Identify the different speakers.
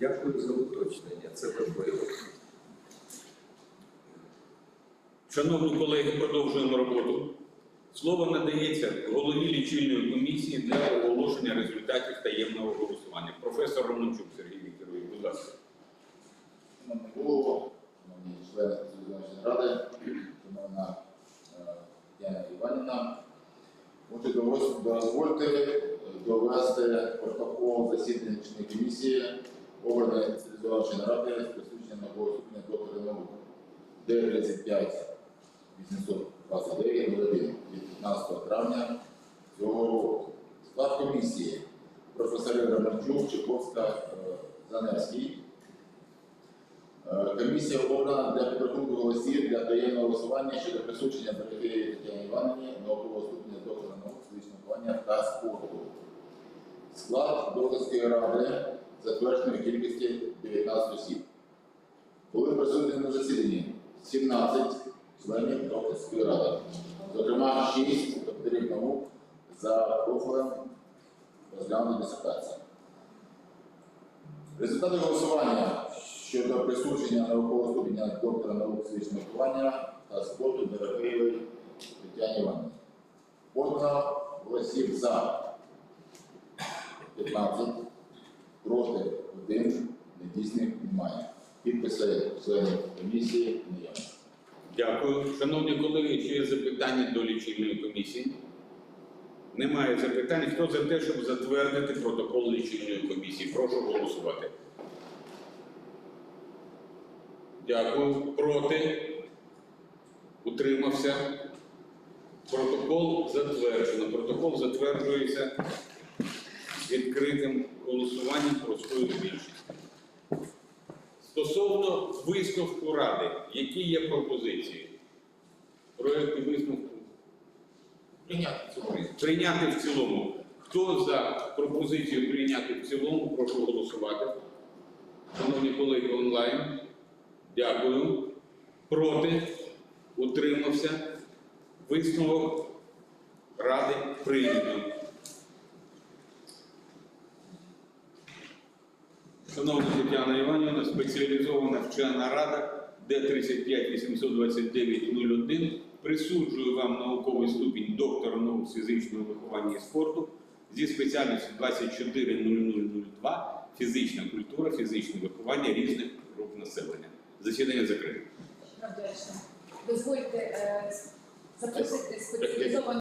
Speaker 1: Дякую за уточнення. Це важливо.
Speaker 2: Шановні колеги, продовжуємо роботу. Слово надається голові лічильної комісії для оголошення результатів таємного голосування. Професор Романчук Сергій Вікторович, будь ласка.
Speaker 3: Шановний голово, шановні члени спеціалізованої ради, шановна е, Яна Іванівна, Отже, дозвольте довести протокол засідання комісії обраної спеціалізованої ради з присудженням на голосування доктора наук Д-35 829 01 від 15 травня цього року. Склад комісії професори Романчук, Чайковська, е, Заневський. Е, Комісія обрана для підрахунку голосів для таємного голосування щодо присудження Берегиї Тетяні Іванівні наукового ступеня доктора наук з фізичного виховання та спорту. Склад докторської ради затвердженої кількості 19 осіб. Були присутні на засіданні 17 членів докторської ради, зокрема 6 докторів наук за профілем розглянути дисертації. Результати голосування щодо присудження наукового ступеня доктора наук фізичного виховання та спорту Дорофеєвої Тетяні Іванівні. Подано голосів за 15, проти 1, недійсних немає. Підписи членів комісії не є.
Speaker 2: Дякую. Шановні колеги, чи є запитання до лічильної комісії? Немає запитань. Хто за те, щоб затвердити протокол лічильної комісії? Прошу голосувати. Дякую. Проти? Утримався? Протокол затверджено. Протокол затверджується відкритим голосуванням простою більшістю. Стосовно висновку Ради, які є пропозиції? Проєкти висновку
Speaker 3: Прийняти
Speaker 2: прийняти в цілому. Хто за пропозицію прийняти в цілому, прошу голосувати. Шановні колеги онлайн, дякую. Проти, утримався. Висновок Ради прийнято. Шановна Тетяна Іванівна, спеціалізована вчена рада Д-35-829-01 присуджую вам науковий ступінь доктора наук з фізичного виховання і спорту зі спеціальністю 240002 фізична культура, фізичне виховання різних груп населення. Засідання закрите.
Speaker 4: Дозвольте е, запросити спеціалізовану